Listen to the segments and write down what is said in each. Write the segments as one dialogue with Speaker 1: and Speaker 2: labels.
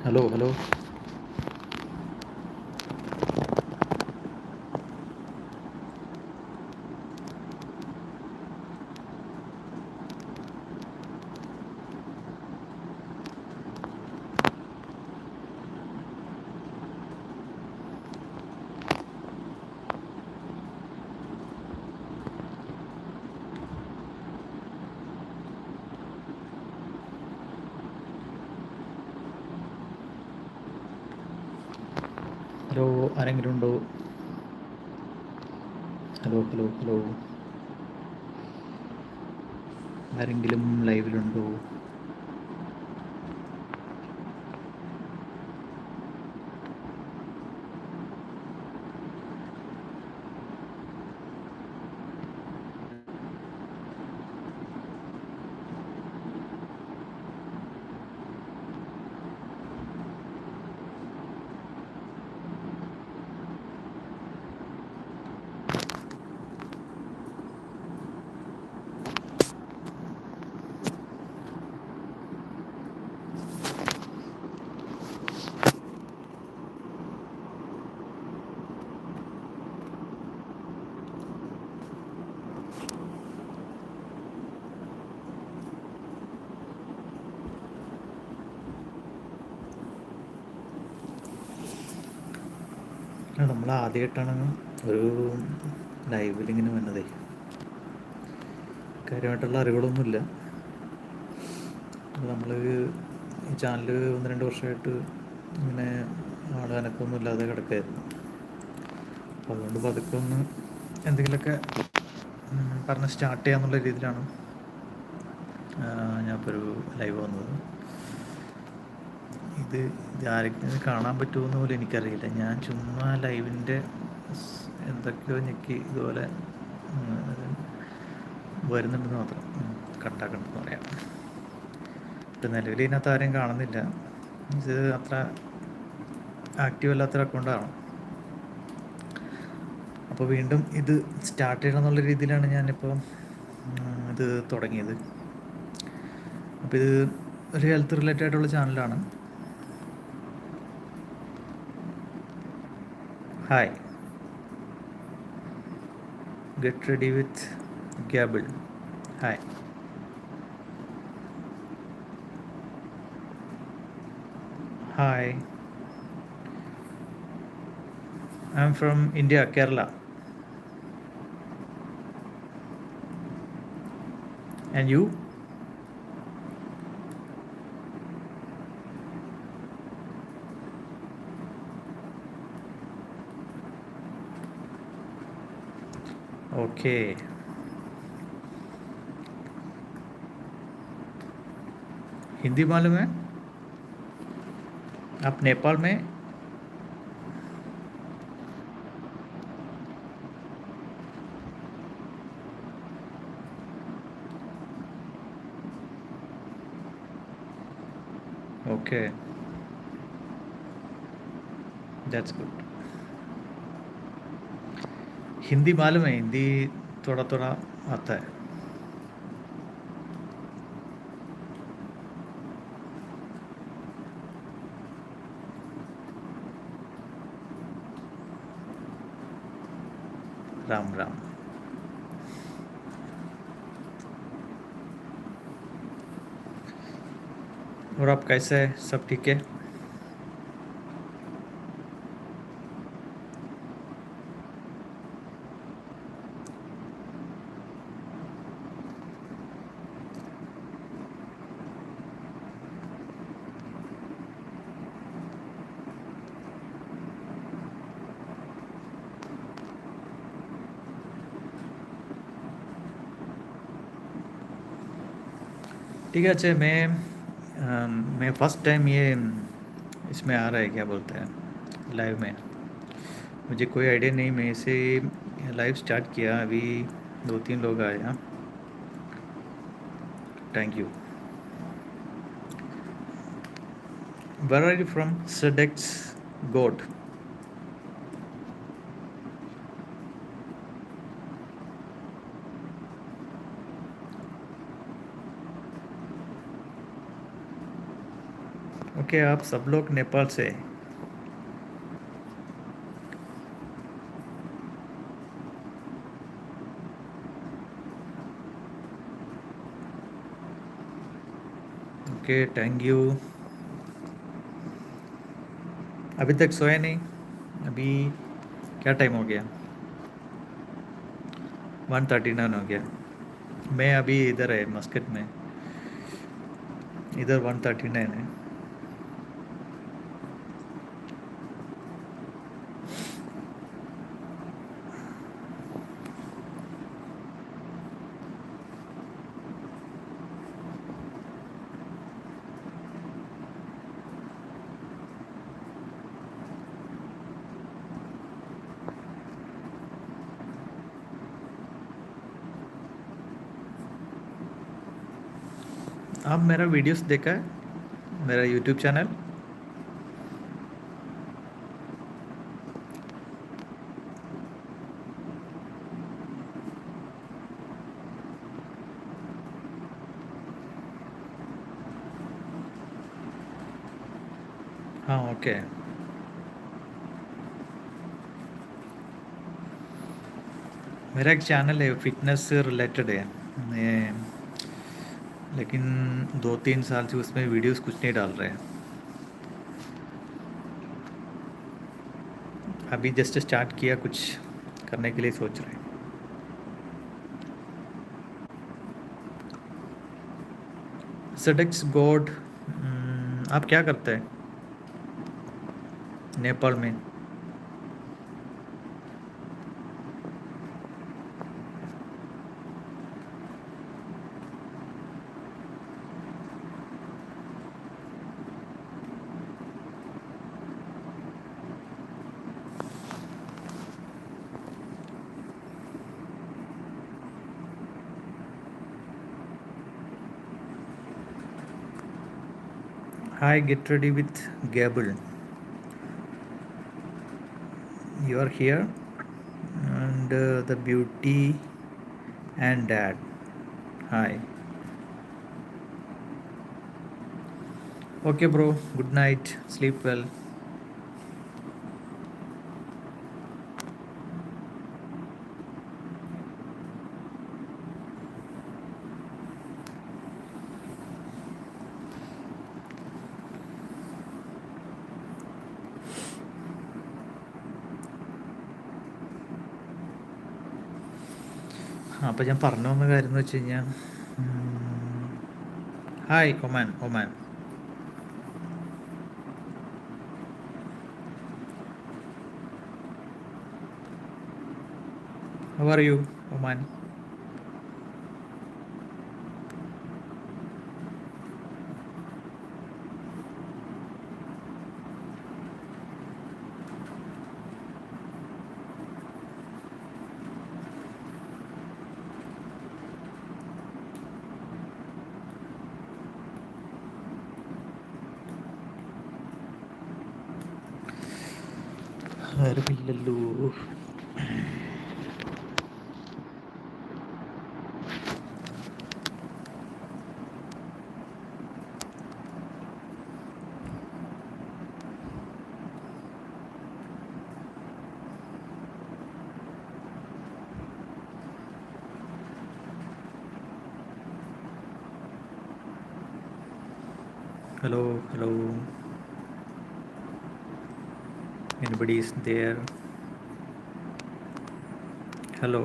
Speaker 1: Hello hello hello ആരെങ്കിലും ഉണ്ടോ hello hello hello ആരെങ്കിലും ലൈവിലുണ്ടോ? നമ്മൾ ആദ്യമായിട്ടാണ് ഒരു ലൈവിൽ ഇങ്ങനെ വന്നതേ. കാര്യമായിട്ടുള്ള അറിവുകളൊന്നുമില്ല. നമ്മൾ ഈ ചാനൽ ഒന്ന് രണ്ട് വർഷമായിട്ട് ഇങ്ങനെ ആൾ അനക്കമൊന്നും ഇല്ലാതെ കിടക്കായിരുന്നു. അപ്പോൾ അതുകൊണ്ട് പതുക്കെ ഒന്ന് എന്തെങ്കിലുമൊക്കെ പറഞ്ഞ് സ്റ്റാർട്ട് ചെയ്യാന്നുള്ള രീതിയിലാണ് ഞാൻ ഇപ്പോൾ ഒരു ലൈവ് വന്നത്. ഇത് ഇത് ആരെങ്കിലും കാണാൻ പറ്റുമെന്ന് പോലും എനിക്കറിയില്ല. ഞാൻ ചുമ്മാ ലൈവിന്റെ എന്തൊക്കെയോ ഞെക്കി ഇതുപോലെ വരുന്നുണ്ടെന്ന് മാത്രം കണ്ടാക്കണ്ടെന്ന് പറയാം. ഇപ്പം നിലവിൽ ഇതിനകത്ത് ആരെയും കാണുന്നില്ല. ഇത് അത്ര ആക്റ്റീവ് അല്ലാത്തൊരു അക്കൗണ്ടാണ് അപ്പോൾ വീണ്ടും ഇത് സ്റ്റാർട്ട് ചെയ്യണം എന്നുള്ള രീതിയിലാണ് ഞാനിപ്പോൾ ഇത് തുടങ്ങിയത്. അപ്പോൾ ഇത് ഒരു ഹെൽത്ത് റിലേറ്റഡ് ആയിട്ടുള്ള ചാനലാണ് Hi. Get ready with gabble Hi. Hi. I'm from India, Kerala. And you? Okay Hindi मालूम है? आप नेपाल में? ओके दैट्स गुड हिंदी मालूम है, हिंदी थोड़ा थोड़ा आता है। राम राम। और आप कैसे हैं? सब ठीक है? ठीक है अच्छा मैं अम, मैं फ़र्स्ट टाइम ये इसमें आ रहा है क्या बोलते हैं लाइव में मुझे कोई आइडिया नहीं मैं इसे लाइव स्टार्ट किया अभी दो तीन लोग आए हैं thank you Where are you from? Sedex God. Okay आप सब लोग नेपाल से? ओके थैंक यू अभी तक सोए नहीं, अभी क्या टाइम हो गया? वन थर्टी नाइन हो गया। मैं अभी इधर है, मस्कट में। इधर वन थर्टी नाइन है। आप मेरा वीडियोस देखा है? मेरा यूट्यूब चैनल हाँ ओके मेरा एक चैनल है फिटनेस से रिलेटेड है लेकिन दो तीन साल से उसमें वीडियोस कुछ नहीं डाल रहे हैं। अभी जस्ट स्टार्ट किया कुछ करने के लिए सोच रहे हैं। सडक्स गॉड आप क्या करते हैं? नेपाल में। Hi, get ready with Gable. You are here, and uh, the beauty and dad. Hi. Okay, bro. Good night. Sleep well. അപ്പോൾ ഞാൻ പറഞ്ഞു വന്ന കാര്യം എന്ന് വെച്ച് കഴിഞ്ഞാൽ hi Oman Oman you are you, Oman? ആരുമില്ലല്ലോ hello hello anybody is there? Hello.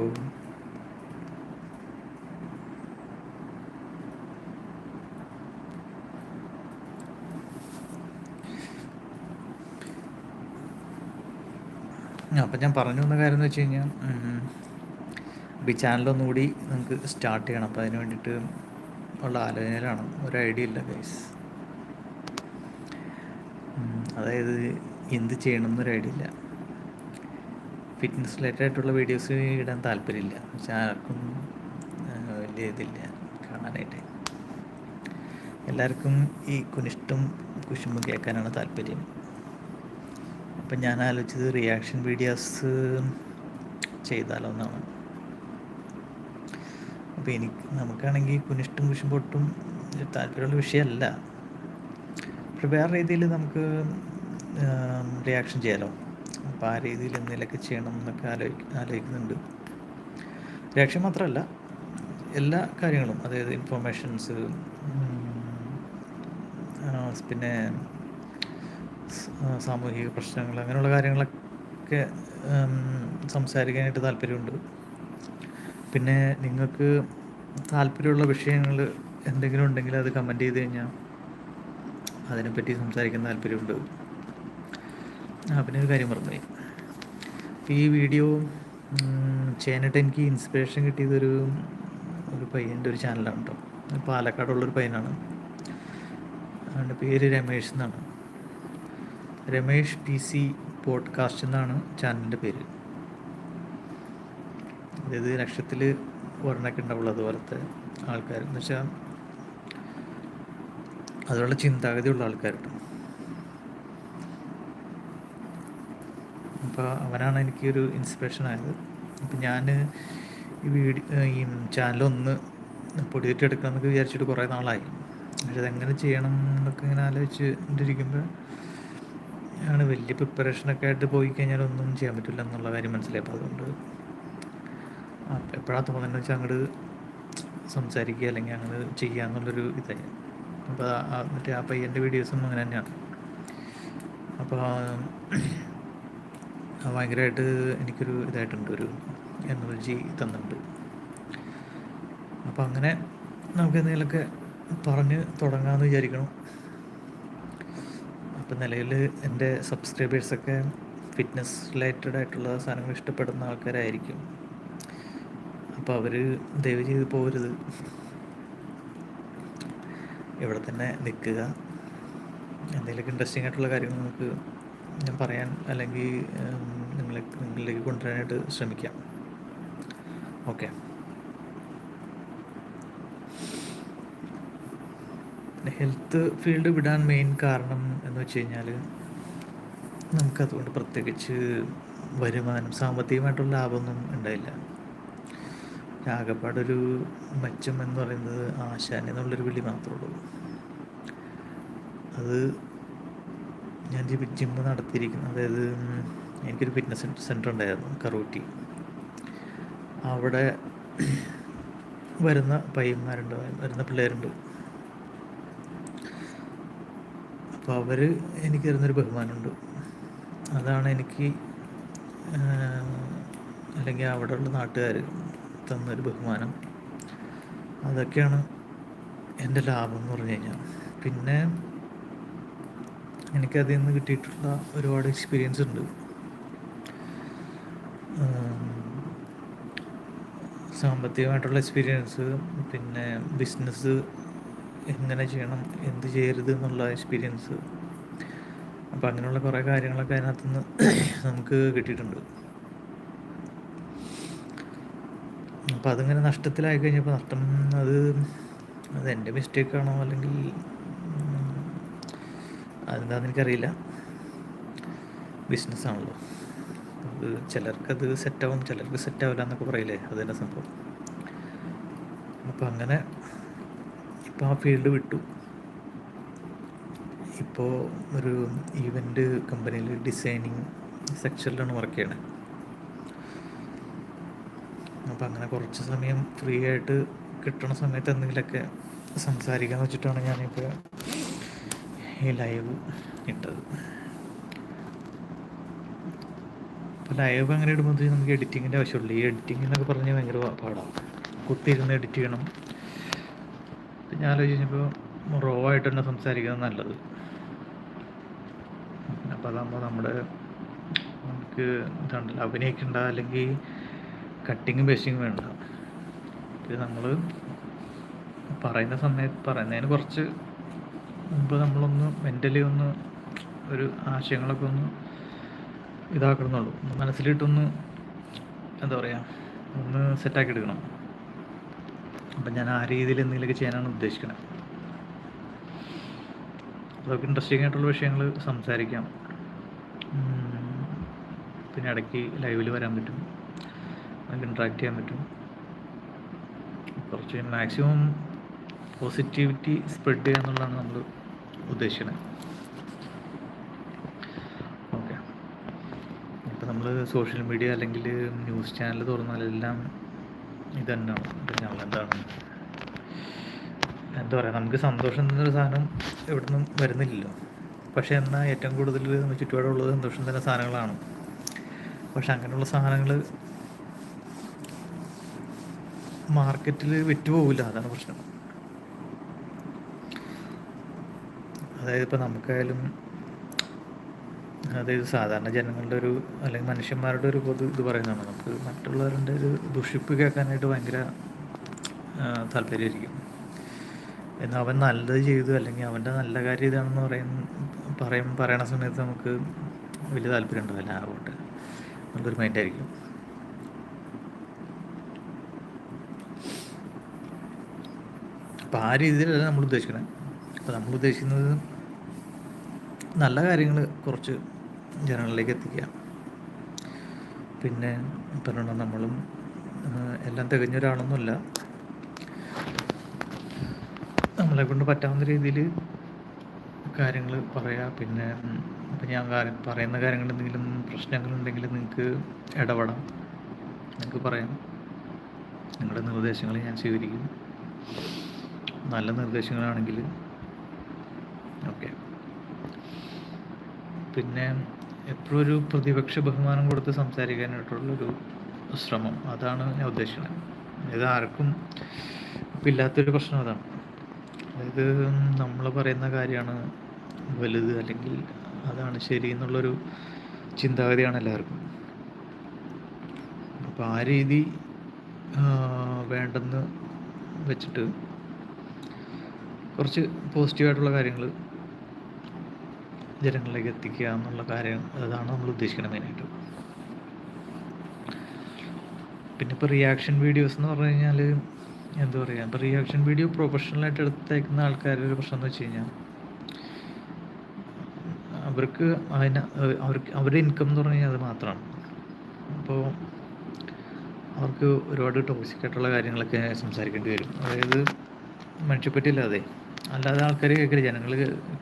Speaker 1: അപ്പം ഞാൻ പറഞ്ഞു വന്ന കാര്യം എന്ന് വെച്ച് കഴിഞ്ഞാൽ അപ്പോൾ ഈ ചാനലൊന്നുകൂടി നമുക്ക് സ്റ്റാർട്ട് ചെയ്യണം. അപ്പോൾ അതിന് വേണ്ടിയിട്ട് ഉള്ള ആലോചനയിലാണ്. ഒരു ഐഡിയ ഇല്ല ഗൈസ് അതായത് എന്ത് ചെയ്യണം എന്നൊരു ഐഡിയ ഇല്ല. ഫിറ്റ്നസ് റിലേറ്റഡ് ആയിട്ടുള്ള വീഡിയോസ് ഇടാൻ താല്പര്യമില്ല. പക്ഷെ ആർക്കും വലിയ ഇതില്ല. കാണാനായിട്ട്. എല്ലാവർക്കും ഈ കുനിഷ്ടം കുശുമ്പും കേൾക്കാനാണ് താല്പര്യം. അപ്പം ഞാൻ ആലോചിച്ചത് റിയാക്ഷൻ വീഡിയോസ് ചെയ്താലോ എന്നാണ് അപ്പോൾ എനിക്ക് നമുക്കാണെങ്കിൽ കുനിഷ്ടം കുശുമ്പൊട്ടും താല്പര്യമുള്ള വിഷയമല്ല. പക്ഷെ വേറെ രീതിയിൽ നമുക്ക് റിയാക്ഷൻ ചെയ്യാലോ? അപ്പോൾ ആ രീതിയിൽ എന്തെങ്കിലുമൊക്കെ ചെയ്യണം എന്നൊക്കെ ആലോചി ആലോചിക്കുന്നുണ്ട്. റിയാക്ഷൻ മാത്രമല്ല എല്ലാ കാര്യങ്ങളും അതായത് ഇൻഫോർമേഷൻസ് പിന്നെ സാമൂഹിക പ്രശ്നങ്ങൾ അങ്ങനെയുള്ള കാര്യങ്ങളൊക്കെ സംസാരിക്കാനായിട്ട് താല്പര്യമുണ്ട്. പിന്നെ നിങ്ങൾക്ക് താല്പര്യമുള്ള വിഷയങ്ങൾ എന്തെങ്കിലും ഉണ്ടെങ്കിൽ അത് കമന്റ് ചെയ്ത് കഴിഞ്ഞാൽ അതിനെപ്പറ്റി സംസാരിക്കാൻ താല്പര്യമുണ്ട്. ആ പിന്നെ ഒരു കാര്യം പറഞ്ഞുപോയി ഈ വീഡിയോ ചെയ്യാനായിട്ട് എനിക്ക് ഇൻസ്പിറേഷൻ കിട്ടിയതൊരു ഒരു പയ്യന്റെ ഒരു ചാനലാണ് കേട്ടോ പാലക്കാടുള്ളൊരു പയ്യനാണ്. അവന്റെ പേര് രമേഷ് എന്നാണ്. രമേഷ് പി സി പോഡ്കാസ്റ്റ് എന്നാണ് ചാനലിന്റെ പേര്. അതായത് ലക്ഷത്തിൽ ഒരെണ്ണൊക്കെ ഉണ്ടാവുള്ളൂ അതുപോലത്തെ ആൾക്കാർ. എന്ന് വെച്ചാൽ അതിനുള്ള ചിന്താഗതിയുള്ള ആൾക്കാർ അപ്പോൾ അവനാണ് എനിക്കൊരു ഇൻസ്പിറേഷൻ ആയത്. അപ്പം ഞാൻ ഈ വീഡിയോ ഈ ചാനലൊന്ന് പൊടിയേറ്റ് എടുക്കണമെന്നൊക്കെ വിചാരിച്ചിട്ട് കുറേ നാളായി. പക്ഷെ അതെങ്ങനെ ചെയ്യണം എന്നൊക്കെ ഇങ്ങനെ ആലോചിച്ച് ഇരിക്കുമ്പോൾ ആണ് വലിയ പ്രിപ്പറേഷനൊക്കെ ആയിട്ട് പോയി കഴിഞ്ഞാൽ ഒന്നും ചെയ്യാൻ പറ്റില്ല എന്നുള്ള കാര്യം മനസ്സിലായി. അപ്പോൾ അതുകൊണ്ട് എപ്പോഴാണ് തോന്നുന്നത് വെച്ചാൽ അങ്ങോട്ട് സംസാരിക്കുക അല്ലെങ്കിൽ അങ്ങനെ ചെയ്യുക എന്നുള്ളൊരു ഇതായി. അപ്പോൾ മറ്റേ ആ പയ്യന്റെ വീഡിയോസും അങ്ങനെ തന്നെയാണ്. അപ്പോൾ ഭയങ്കരമായിട്ട് എനിക്കൊരു ഇതായിട്ടുണ്ട് ഒരു എനർജി തന്നിട്ടുണ്ട്. അപ്പോൾ അങ്ങനെ നമുക്ക് എന്തെങ്കിലുമൊക്കെ പറഞ്ഞ് തുടങ്ങാമെന്ന് വിചാരിക്കണം. അപ്പം നിലവിൽ എന്റെ സബ്സ്ക്രൈബേഴ്സൊക്കെ ഫിറ്റ്നസ് റിലേറ്റഡ് ആയിട്ടുള്ള സാധനങ്ങൾ ഇഷ്ടപ്പെടുന്ന ആൾക്കാരായിരിക്കും. അപ്പോൾ അവർ ദയവ് ചെയ്ത് പോകരുത് ഇവിടെ തന്നെ നിൽക്കുക. എന്തെങ്കിലുമൊക്കെ ഇൻട്രസ്റ്റിംഗ് ആയിട്ടുള്ള കാര്യങ്ങൾ നമുക്ക് ഞാൻ പറയാൻ അല്ലെങ്കിൽ നിങ്ങളെ നിങ്ങളിലേക്ക് കൊണ്ടുവരാനായിട്ട് ശ്രമിക്കാം. ഓക്കെ. ഹെൽത്ത് ഫീൽഡ് വിടാൻ മെയിൻ കാരണം എന്ന് വെച്ച് കഴിഞ്ഞാൽ നമുക്കതുകൊണ്ട് പ്രത്യേകിച്ച് വരുമാനം സാമ്പത്തികമായിട്ടുള്ള ലാഭമൊന്നും ഉണ്ടായില്ല. ആകെപ്പാടൊരു മെച്ചം എന്ന് പറയുന്നത് ആശാൻ എന്നുള്ളൊരു വിളി മാത്രമേ ഉള്ളൂ. അത് ഞാൻ ജിമ്മ് നടത്തിയിരിക്കുന്നു. അതായത് എനിക്കൊരു ഫിറ്റ്നസ് സെന്റർ ഉണ്ടായിരുന്നു കറൂട്ടി അവിടെ വരുന്ന പയ്യന്മാരുണ്ട് വരുന്ന പിള്ളേരുണ്ട്. അപ്പോൾ അവർ എനിക്ക് തരുന്നൊരു ബഹുമാനമുണ്ട്. അതാണ് എനിക്ക് അല്ലെങ്കിൽ അവിടെയുള്ള നാട്ടുകാർ തന്നൊരു ബഹുമാനം. അതൊക്കെയാണ് എന്റെ ലാഭം എന്ന് പറഞ്ഞു കഴിഞ്ഞാൽ. പിന്നെ എനിക്കതിൽ നിന്ന് കിട്ടിയിട്ടുള്ള ഒരുപാട് എക്സ്പീരിയൻസ് ഉണ്ട്. സാമ്പത്തികമായിട്ടുള്ള എക്സ്പീരിയൻസ് പിന്നെ ബിസിനസ് എങ്ങനെ ചെയ്യണം എന്ത് ചെയ്യരുത് എന്നുള്ള എക്സ്പീരിയൻസ് അപ്പോൾ അങ്ങനെയുള്ള കുറേ കാര്യങ്ങളൊക്കെ അതിനകത്തുനിന്ന് നമുക്ക് കിട്ടിയിട്ടുണ്ട്. അപ്പോൾ അതിങ്ങനെ നഷ്ടത്തിലായി കഴിഞ്ഞപ്പോൾ നഷ്ടം അത് അത് എന്റെ മിസ്റ്റേക്കാണോ അല്ലെങ്കിൽ അതെന്താണെന്ന് എനിക്കറിയില്ല. ബിസിനസ്സാണല്ലോ അത് ചിലർക്കത് സെറ്റാവും ചിലർക്ക് സെറ്റാവില്ല എന്നൊക്കെ പറയില്ലേ? അത് തന്നെ സംഭവം. അപ്പോൾ അങ്ങനെ ഇപ്പോൾ ആ ഫീൽഡ് വിട്ടു. ഇപ്പോൾ ഒരു ഈവന്റ് കമ്പനിയിൽ ഡിസൈനിങ് സെക്ഷനിലാണ് വർക്ക് ചെയ്യണേ. അപ്പോൾ അങ്ങനെ കുറച്ച് സമയം ഫ്രീ ആയിട്ട് കിട്ടണ സമയത്ത് എന്തെങ്കിലുമൊക്കെ സംസാരിക്കാന്ന് വെച്ചിട്ടാണ് ഞാനിപ്പോൾ ഈ ലൈവ് ഇട്ടത് അപ്പോൾ ലൈവ് അങ്ങനെ ഇടുമ്പോൾ നമുക്ക് എഡിറ്റിങ്ങിന്റെ ആവശ്യമുള്ളൂ. ഈ എഡിറ്റിംഗ് എന്നൊക്കെ പറഞ്ഞാൽ ഭയങ്കര പാടാണ് കുത്തിയിരുന്ന് എഡിറ്റ് ചെയ്യണം. ഞാൻ ആലോചിച്ചപ്പോൾ റോ ആയിട്ട് തന്നെ സംസാരിക്കുന്നത് നല്ലത്. അപ്പോൾ അതാകുമ്പോൾ നമ്മുടെ നമുക്ക് ഇതുണ്ടല്ലോ അഭിനയിക്കേണ്ട അല്ലെങ്കിൽ കട്ടിങ്ങും പേസ്റ്റിങ്ങും വേണ്ട. ഇത് നമ്മൾ പറയുന്ന സമയത്ത് പറയുന്നതിന് കുറച്ച് മുമ്പ് നമ്മളൊന്ന് മെന്റലി ഒന്ന് ഒരു ആശയങ്ങളൊക്കെ ഒന്ന് ഇതാക്കണമെന്നുള്ളൂ. മനസ്സിലിട്ടൊന്ന് എന്താ പറയുക ഒന്ന് സെറ്റാക്കി എടുക്കണം അപ്പം ഞാൻ ആ രീതിയിൽ എന്തെങ്കിലുമൊക്കെ ചെയ്യാനാണ് ഉദ്ദേശിക്കുന്നത് അതൊക്കെ ഇൻട്രസ്റ്റിംഗ് ആയിട്ടുള്ള വിഷയങ്ങൾ സംസാരിക്കാം. പിന്നെ ഇടയ്ക്ക് ലൈവിൽ വരാൻ പറ്റും. നമുക്ക് ഇൻട്രാക്ട് ചെയ്യാൻ പറ്റും. കുറച്ച് മാക്സിമം പോസിറ്റിവിറ്റി സ്പ്രെഡ് ചെയ്യുക എന്നുള്ളതാണ് നമ്മൾ ഉദ്ദേശിക്കുന്നത് ഓക്കെ ഇപ്പം സോഷ്യൽ മീഡിയ അല്ലെങ്കിൽ ന്യൂസ് ചാനൽ തുറന്നാലെല്ലാം ഇത് തന്നെയാണ് ഇപ്പം എന്താണ്? എന്താ പറയുക നമുക്ക് സന്തോഷം തന്നൊരു സാധനം എവിടെ നിന്നും വരുന്നില്ലല്ലോ. പക്ഷേ എന്നാൽ ഏറ്റവും കൂടുതൽ നമ്മൾ ചുറ്റുപാടുള്ളത് സന്തോഷം തരുന്ന സാധനങ്ങളാണ്. പക്ഷെ അങ്ങനെയുള്ള സാധനങ്ങൾ മാർക്കറ്റിൽ വിറ്റുപോകില്ല അതാണ് പ്രശ്നം. അതായത് ഇപ്പോൾ നമുക്കായാലും അതായത് സാധാരണ ജനങ്ങളുടെ ഒരു അല്ലെങ്കിൽ മനുഷ്യന്മാരുടെ ഒരു പൊതു ഇത് പറയുന്നതാണ്. നമുക്ക് മറ്റുള്ളവരുടെ ഒരു ദുഷിപ്പ് കേൾക്കാനായിട്ട് ഭയങ്കര താല്പര്യമായിരിക്കും. എന്നാൽ അവൻ നല്ലത് ചെയ്തു അല്ലെങ്കിൽ അവന്റെ നല്ല കാര്യം ഇതാണെന്ന് പറയുന്ന പറയും പറയണ സമയത്ത് നമുക്ക് വലിയ താല്പര്യം ഉണ്ടാവില്ല. ആവട്ടെ നല്ലൊരു മൈൻഡായിരിക്കും അപ്പം ആ രീതിയിലല്ല നമ്മൾ ഉദ്ദേശിക്കുന്നത് അപ്പോൾ നമ്മൾ ഉദ്ദേശിക്കുന്നത് നല്ല കാര്യങ്ങൾ കുറച്ച് ജനങ്ങളിലേക്ക് എത്തിക്കുക. പിന്നെ പറഞ്ഞ നമ്മളും എല്ലാം തികഞ്ഞൊരാളൊന്നുമല്ല നമ്മളെ കൊണ്ട് പറ്റാവുന്ന രീതിയിൽ കാര്യങ്ങൾ പറയാം. പിന്നെ ഇപ്പം ഞാൻ പറയുന്ന കാര്യങ്ങൾ എന്തെങ്കിലും പ്രശ്നങ്ങളുണ്ടെങ്കിൽ നിങ്ങൾക്ക് ഇടപെടാം. നിങ്ങൾക്ക് പറയാം. നിങ്ങളുടെ നിർദ്ദേശങ്ങൾ ഞാൻ സ്വീകരിക്കും. നല്ല നിർദ്ദേശങ്ങളാണെങ്കിൽ ഓക്കെ. പിന്നെ എപ്പോഴും ഒരു പ്രതിപക്ഷ ബഹുമാനം കൊടുത്ത് സംസാരിക്കാനായിട്ടുള്ളൊരു ശ്രമം. അതാണ് ഞാൻ ഉദ്ദേശിക്കുന്നത്. ഇത് ആർക്കും ഇല്ലാത്തൊരു പ്രശ്നം അതാണ്. അതായത് നമ്മൾ പറയുന്ന കാര്യമാണ് വലുത് അല്ലെങ്കിൽ അതാണ് ശരി എന്നുള്ളൊരു ചിന്താഗതിയാണ് എല്ലാവർക്കും. അപ്പോൾ ആ രീതി വേണ്ടെന്ന് വെച്ചിട്ട് കുറച്ച് പോസിറ്റീവായിട്ടുള്ള കാര്യങ്ങൾ ജനങ്ങളിലേക്ക് എത്തിക്കുക എന്നുള്ള കാര്യം അതാണ് നമ്മൾ ഉദ്ദേശിക്കുന്നത് മെയിനായിട്ട് പിന്നെ ഇപ്പോൾ റിയാക്ഷൻ വീഡിയോസ് എന്ന് പറഞ്ഞു കഴിഞ്ഞാൽ എന്താ പറയുക ഇപ്പോൾ റിയാക്ഷൻ വീഡിയോ പ്രൊഫഷണലായിട്ട് എടുത്തേക്കുന്ന ആൾക്കാരുടെ ഒരു പ്രശ്നം എന്ന് വെച്ച് കഴിഞ്ഞാൽ അവർക്ക് അതിന് അവർക്ക് അവരുടെ ഇൻകം എന്ന് പറഞ്ഞു കഴിഞ്ഞാൽ അത് മാത്രമാണ്. അപ്പോൾ അവർക്ക് ഒരുപാട് ടോക്സിക് ആയിട്ടുള്ള കാര്യങ്ങളൊക്കെ സംസാരിക്കേണ്ടി വരും. അതായത് മനുഷ്യപ്പറ്റില്ലാതെ അല്ലാതെ ആൾക്കാർ കേൾക്കില്ല ജനങ്ങൾ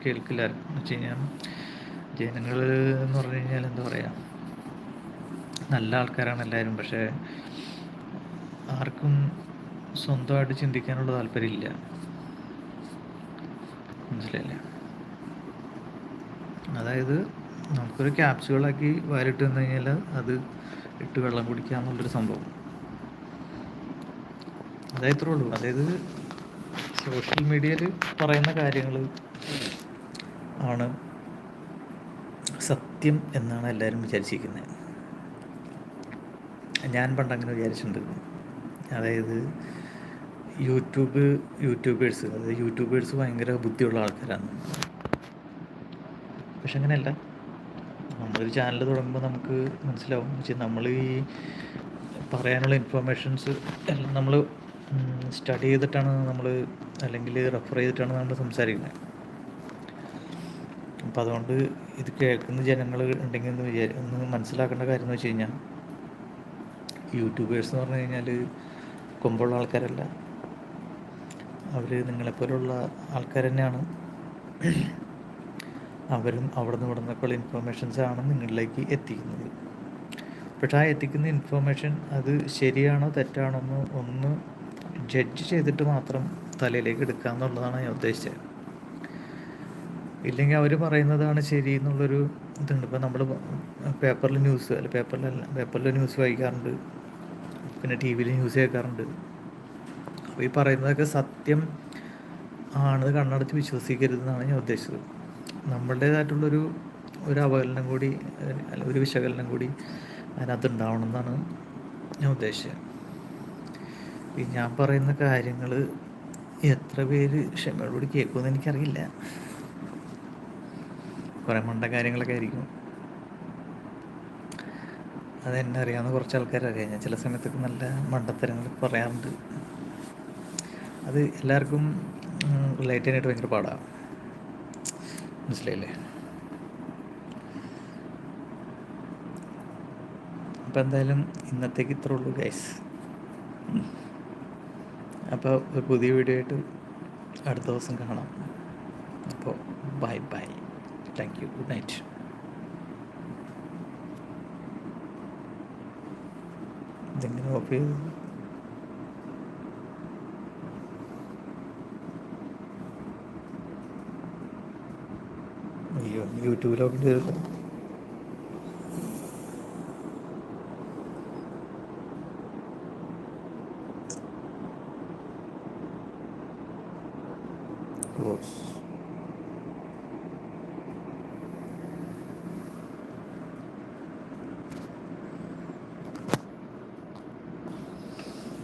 Speaker 1: കേൾക്കില്ല. എന്ന് വെച്ച് കഴിഞ്ഞാൽ ജനങ്ങൾ എന്ന് പറഞ്ഞു കഴിഞ്ഞാൽ എന്താ പറയുക നല്ല ആൾക്കാരാണ് എല്ലാവരും പക്ഷേ ആർക്കും സ്വന്തമായിട്ട് ചിന്തിക്കാനുള്ള താല്പര്യമില്ല. മനസ്സിലായില്ലേ? അതായത് നമുക്കൊരു ക്യാപ്സുകളാക്കി വാരിട്ട് വന്നു കഴിഞ്ഞാൽ അത് ഇട്ട് വെള്ളം കുടിക്കുക എന്നുള്ളൊരു സംഭവം. അതായത് ഇത്രേ ഉള്ളൂ. അതായത് സോഷ്യൽ മീഡിയയിൽ പറയുന്ന കാര്യങ്ങൾ ആണ് സത്യം എന്നാണ് എല്ലാവരും വിചാരിച്ചിരിക്കുന്നത്. ഞാൻ പണ്ടങ്ങനെ വിചാരിച്ചിട്ടുണ്ട്. അതായത് യൂട്യൂബ് യൂട്യൂബേഴ്സ് അതായത് യൂട്യൂബേഴ്സ് ഭയങ്കര ബുദ്ധിയുള്ള ആൾക്കാരാണ്. പക്ഷെ അങ്ങനെയല്ല. നമ്മളൊരു ചാനൽ തുടങ്ങുമ്പോൾ നമുക്ക് മനസ്സിലാവും. പക്ഷേ നമ്മൾ ഈ പറയാനുള്ള ഇൻഫർമേഷൻസ് നമ്മൾ സ്റ്റഡി ചെയ്തിട്ടാണ് നമ്മൾ അല്ലെങ്കിൽ റെഫർ ചെയ്തിട്ടാണ് നമ്മൾ സംസാരിക്കുന്നത് അപ്പം അതുകൊണ്ട് ഇത് കേൾക്കുന്ന ജനങ്ങൾ ഉണ്ടെങ്കിൽ എന്ന് വിചാരി ഒന്ന് മനസ്സിലാക്കേണ്ട കാര്യം എന്ന് വെച്ച് കഴിഞ്ഞാൽ യൂട്യൂബേഴ്സ് എന്ന് പറഞ്ഞു കഴിഞ്ഞാൽ കൊമ്പുള്ള ആൾക്കാരല്ല. അവർ നിങ്ങളെപ്പോലുള്ള ആൾക്കാർ തന്നെയാണ്. അവരും അവിടെ നിന്ന് ഇവിടെ നിന്നൊക്കെയുള്ള ഇൻഫർമേഷൻസ് ആണ് നിങ്ങളിലേക്ക് എത്തിക്കുന്നത്. പക്ഷേ ആ എത്തിക്കുന്ന ഇൻഫോർമേഷൻ അത് ശരിയാണോ തെറ്റാണോ എന്ന് ഒന്ന് ജഡ്ജ് ചെയ്തിട്ട് മാത്രം തലയിലേക്ക് എടുക്കുക എന്നുള്ളതാണ് ഞാൻ ഉദ്ദേശിച്ചത്. ഇല്ലെങ്കിൽ അവർ പറയുന്നതാണ് ശരി എന്നുള്ളൊരു ഇതുണ്ട്. ഇപ്പം നമ്മൾ പേപ്പറിൽ ന്യൂസ് അല്ല പേപ്പറിലല്ല പേപ്പറിൽ ന്യൂസ് വായിക്കാറുണ്ട്. പിന്നെ ടി വിയിൽ ന്യൂസ് കേൾക്കാറുണ്ട്. അപ്പോൾ ഈ പറയുന്നതൊക്കെ സത്യം ആണെന്ന് കണ്ണടച്ച് വിശ്വസിക്കരുതെന്നാണ് ഞാൻ ഉദ്ദേശിച്ചത്. നമ്മളുടേതായിട്ടുള്ളൊരു ഒരു അവകലനം കൂടി ഒരു വിശകലനം കൂടി അതിനകത്ത് ഉണ്ടാവണം എന്നാണ് ഞാൻ ഉദ്ദേശിച്ചത്. ഈ ഞാൻ പറയുന്ന കാര്യങ്ങൾ എത്ര പേര് ക്ഷമയോടുകൂടി കേൾക്കുമെന്ന് എനിക്കറിയില്ല. കുറേ മണ്ട കാര്യങ്ങളൊക്കെ ആയിരിക്കും. അതെന്നെ അറിയാവുന്ന കുറച്ച് ആൾക്കാരറിയാം. ഞാൻ ചില സമയത്തൊക്കെ നല്ല മണ്ടത്തരങ്ങൾ പറയാറുണ്ട്. അത് എല്ലാവർക്കും റിലേറ്റ് ഭയങ്കര പാടാണ് മനസ്സിലായില്ലേ? അപ്പം എന്തായാലും ഇന്നത്തേക്ക് ഇത്ര ഉള്ളൂ ഗൈസ് അപ്പോൾ ഒരു പുതിയ വീഡിയോ ആയിട്ട് അടുത്ത ദിവസം കാണാം. അപ്പോൾ bye bye thank you good night